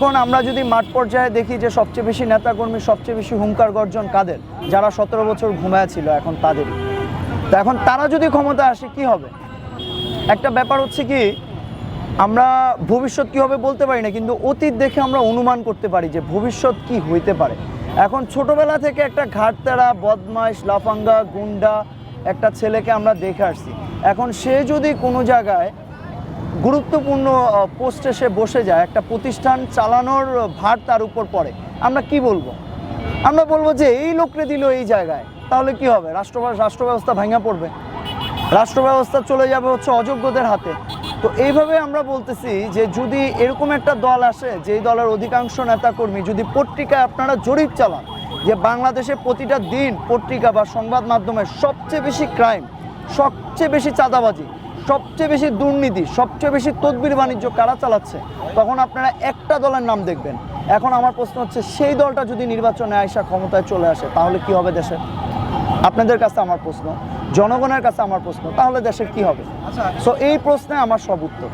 এখন আমরা যদি মাঠ পর্যায়ে দেখি যে সবচেয়ে বেশি নেতাকর্মী, সবচেয়ে বেশি হুঙ্কার গর্জন কাদের? যারা সতেরো বছর ঘুমায় ছিল, এখন তাদেরই। তো এখন তারা যদি ক্ষমতা আসে, কি হবে? একটা ব্যাপার হচ্ছে কি, আমরা ভবিষ্যৎ কী হবে বলতে পারি না, কিন্তু অতীত দেখে আমরা অনুমান করতে পারি যে ভবিষ্যৎ কি হইতে পারে। এখন ছোটবেলা থেকে একটা ঘাটতারা বদমাইশ, লাফাঙ্গা, গুন্ডা একটা ছেলেকে আমরা দেখে আসছি। এখন সে যদি কোনো জায়গায় গুরুত্বপূর্ণ পোস্টে সে বসে যায়, একটা প্রতিষ্ঠান চালানোর ভার তার উপর পড়ে। আমরা কি বলব? আমরা বলব যে, এই লোকরে দিল এই জায়গায়, তাহলে কি হবে? রাষ্ট্র রাষ্ট্র ব্যবস্থা ভাঙা পড়বে। রাষ্ট্র ব্যবস্থা চলে যাবে হচ্ছে অযোগ্যদের হাতে। তো এইভাবে আমরা বলতেছি যে, যদি এরকম একটা দল আসে, যেই দলের অধিকাংশ নেতাকর্মী যদি পত্রিকায় আপনারা জরিপ চালান, যে বাংলাদেশে প্রতিটা দিন পত্রিকা বা সংবাদ মাধ্যমে সবচেয়ে বেশি ক্রাইম সবচেয়ে বেশি চাঁদাবাজি সবচেয়ে বেশি দুর্নীতি সবচেয়ে বেশি তদবির বাণিজ্য কারা চালাচ্ছে তখন আপনারা একটা দলের নাম দেখবেন। এখন আমার প্রশ্ন হচ্ছে সেই দলটা যদি নির্বাচনে আয়সা ক্ষমতায় চলে আসে তাহলে কি হবে দেশে? আপনাদের কাছে আমার প্রশ্ন জনগণের কাছে আমার প্রশ্ন তাহলে দেশের কি হবে? সো এই প্রশ্নে আমার সব উত্তর।